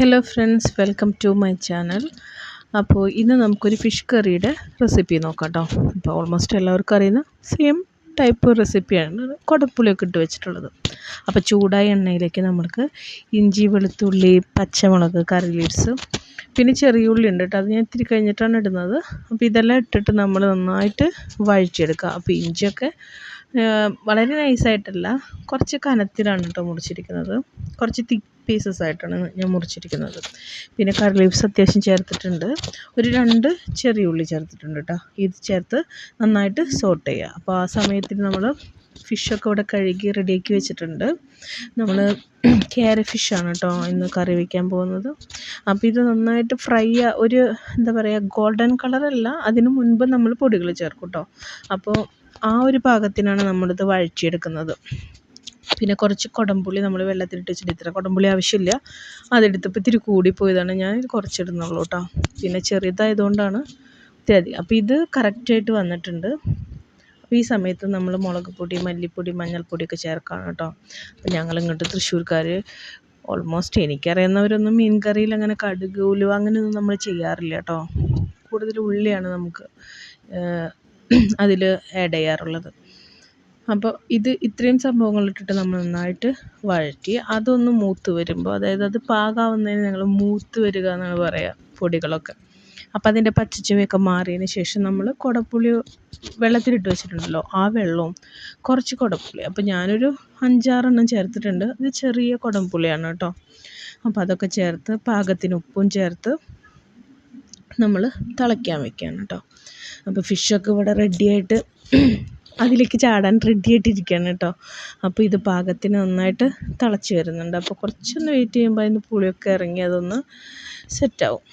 Hello friends welcome to my channel. അപ്പോൾ ഇന്ന് നമുക്കൊരു ഫിഷ് കറിയുടെ റെസിപ്പി നോക്കാം കേട്ടോ അപ്പോൾ ഓൾമോസ്റ്റ് എല്ലാവർക്കും അറിയുന്ന സെയിം ടൈപ്പ് റെസിപ്പിയാണ് കുടപ്പുളിയൊക്കെ ഇട്ട് വെച്ചിട്ടുള്ളത്. അപ്പോൾ ചൂടായ എണ്ണയിലേക്ക് നമ്മൾക്ക് ഇഞ്ചി വെളുത്തുള്ളി പച്ചമുളക് കറി ലീവ്സ് പിന്നെ ചെറിയ ഉള്ളി ഉണ്ട് കേട്ടോ. അത് ഞാൻ ഇത്തിരി കഴിഞ്ഞിട്ടാണ് ഇടുന്നത്. അപ്പോൾ ഇതെല്ലാം ഇട്ടിട്ട് നമ്മൾ നന്നായിട്ട് വഴിച്ചെടുക്കുക അപ്പോൾ ഇഞ്ചിയൊക്കെ വളരെ നൈസായിട്ടല്ല കുറച്ച് കനത്തിലാണ് കേട്ടോ മുറിച്ചിരിക്കുന്നത്. കുറച്ച് തിക്ക് പീസസ് ആയിട്ടാണ് ഞാൻ മുറിച്ചിരിക്കുന്നത്. പിന്നെ കറി ലീവ്സ് അത്യാവശ്യം ചേർത്തിട്ടുണ്ട്. ഒരു രണ്ട് ചെറിയ ഉള്ളി ചേർത്തിട്ടുണ്ട് കേട്ടോ ഇത് ചേർത്ത് നന്നായിട്ട് സോട്ട് ചെയ്യുക അപ്പോൾ ആ സമയത്തിന് നമ്മൾ ഫിഷൊക്കെ ഇവിടെ കഴുകി റെഡിയാക്കി വെച്ചിട്ടുണ്ട്. നമ്മൾ കേര ഫിഷാണ് കേട്ടോ ഇന്ന് കറി വയ്ക്കാൻ പോകുന്നത്. അപ്പോൾ ഇത് നന്നായിട്ട് ഫ്രൈ ഒരു എന്താ പറയുക ഗോൾഡൻ കളറല്ല അതിന് മുൻപ് നമ്മൾ പൊടികൾ ചേർക്കും കേട്ടോ അപ്പോൾ ആ ഒരു പാകത്തിനാണ് നമ്മളിത് വഴറ്റിയെടുക്കുന്നത്. പിന്നെ കുറച്ച് കുടംപുളി നമ്മൾ വെള്ളത്തിലിട്ട് വെച്ചിട്ട് ഇത്ര കുടംപുളി ആവശ്യമില്ല. അതെടുത്തപ്പോൾ ഇത്തിരി കൂടിപ്പോയതാണ് ഞാൻ കുറച്ചിടുന്നുള്ളൂ കേട്ടോ പിന്നെ ചെറിയതായതുകൊണ്ടാണ് ഇത്തിരി അപ്പോൾ ഇത് കറക്റ്റായിട്ട് വന്നിട്ടുണ്ട്. അപ്പോൾ ഈ സമയത്ത് നമ്മൾ മുളക് പൊടി മല്ലിപ്പൊടി മഞ്ഞൾപ്പൊടിയൊക്കെ ചേർക്കണം കേട്ടോ അപ്പോൾ ഞങ്ങൾ ഇങ്ങോട്ട് തൃശ്ശൂർക്കാർ ഓൾമോസ്റ്റ് എനിക്കറിയുന്നവരൊന്നും മീൻ കറിയിൽ അങ്ങനെ കടുക് ഉലുവ അങ്ങനെയൊന്നും നമ്മൾ ചെയ്യാറില്ല കേട്ടോ കൂടുതൽ ഉള്ളിയാണ് നമുക്ക് അതിൽ ആഡ് ചെയ്യാറുള്ളത്. അപ്പോൾ ഇത് ഇത്രയും സംഭവങ്ങളിട്ടിട്ട് നമ്മൾ നന്നായിട്ട് വഴറ്റി അതൊന്ന് മൂത്ത് വരുമ്പോൾ അതായത് അത് പാകാവുന്നതിന് ഞങ്ങൾ മൂത്ത് വരിക എന്നാണ് പറയുക പൊടികളൊക്കെ. അപ്പോൾ അതിന്റെ പച്ചച്ചുവയൊക്കെ മാറിയതിന് ശേഷം നമ്മൾ കുടപ്പുളി വെള്ളത്തിലിട്ട് വെച്ചിട്ടുണ്ടല്ലോ ആ വെള്ളവും കുറച്ച് കുടപ്പുളി. അപ്പോൾ ഞാനൊരു അഞ്ചാറെണ്ണം ചേർത്തിട്ടുണ്ട്. ഇത് ചെറിയ കുടംപുളിയാണ് കേട്ടോ. അപ്പോൾ അതൊക്കെ ചേർത്ത് പാകത്തിന് ഉപ്പും ചേർത്ത് നമ്മൾ തിളയ്ക്കാൻ വെക്കുകയാണ് കേട്ടോ. അപ്പോൾ ഫിഷൊക്കെ ഇവിടെ റെഡിയായിട്ട് അതിലേക്ക് ചാടാൻ റെഡി ആയിട്ടിരിക്കുകയാണ് കേട്ടോ. അപ്പോൾ ഇത് പാകത്തിന് നന്നായിട്ട് തിളച്ച് വരുന്നുണ്ട്. അപ്പോൾ കുറച്ചൊന്ന് വെയിറ്റ് ചെയ്യുമ്പോൾ അതിന് പുളിയൊക്കെ ഇറങ്ങി അതൊന്ന് സെറ്റാവും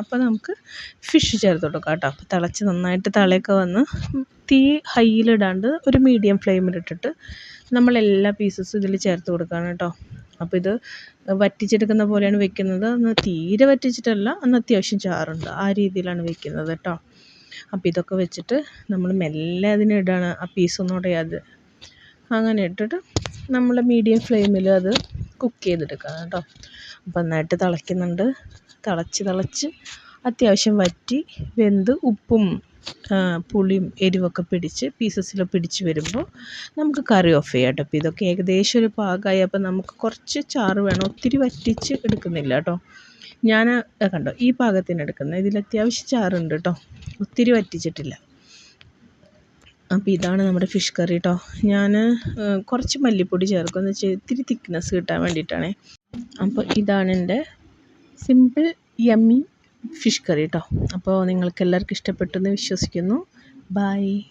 അപ്പോൾ നമുക്ക് ഫിഷ് ചേർത്ത് കൊടുക്കാം കേട്ടോ. അപ്പോൾ തിളച്ച് നന്നായിട്ട് തളയൊക്കെ വന്ന് തീ ഹൈയിലിടാണ്ട് ഒരു മീഡിയം ഫ്ലെയിമിലിട്ടിട്ട് നമ്മളെല്ലാ പീസസും ഇതിൽ ചേർത്ത് കൊടുക്കുകയാണ് കേട്ടോ. അപ്പോൾ ഇത് വറ്റിച്ചെടുക്കുന്ന പോലെയാണ് വെക്കുന്നത്. അന്ന് തീരെ വറ്റിച്ചിട്ടല്ല അന്ന് അത്യാവശ്യം ചാറുണ്ട്. ആ രീതിയിലാണ് വെക്കുന്നത് കേട്ടോ. അപ്പോൾ ഇതൊക്കെ വെച്ചിട്ട് നമ്മൾ മെല്ലെ അതിനിടുകയാണ് ആ പീസൊന്നും ഉടയാതെ അങ്ങനെ ഇട്ടിട്ട് നമ്മൾ മീഡിയം ഫ്ലെയിമിൽ അത് കുക്ക് ചെയ്തെടുക്കുക കേട്ടോ. അപ്പോൾ നന്നായിട്ട് തിളയ്ക്കുന്നുണ്ട്. തിളച്ച് തിളച്ച് അത്യാവശ്യം വറ്റി വെന്ത് ഉപ്പും പുളിയും എരിവൊക്കെ പിടിച്ച് പീസസിൽ പിടിച്ച് വരുമ്പോൾ നമുക്ക് കറി ഓഫ് ചെയ്യാം കേട്ടോ അപ്പോൾ ഇതൊക്കെ ഏകദേശം ഒരു പാകമായി അപ്പോൾ നമുക്ക് കുറച്ച് ചാറ് വേണം. ഒത്തിരി വറ്റിച്ച് എടുക്കുന്നില്ല കേട്ടോ ഞാൻ കണ്ടോ ഈ പാകത്തിന് എടുക്കുന്നത് ഇതിൽ അത്യാവശ്യം ചാറുണ്ട് കേട്ടോ ഒത്തിരി വറ്റിച്ചിട്ടില്ല. അപ്പോൾ ഇതാണ് നമ്മുടെ ഫിഷ് കറി കേട്ടോ ഞാൻ കുറച്ച് മല്ലിപ്പൊടി ചേർക്കും. എന്ന് വെച്ചാൽ ഇത്തിരി തിക്നെസ് കിട്ടാൻ വേണ്ടിയിട്ടാണേ. അപ്പോൾ ഇതാണ് എന്റെ സിമ്പിൾ യമ്മി ഫിഷ് കറി കേട്ടോ. അപ്പോൾ നിങ്ങൾക്ക് എല്ലാവർക്കും ഇഷ്ടപ്പെട്ടെന്ന് വിശ്വസിക്കുന്നു. ബൈ.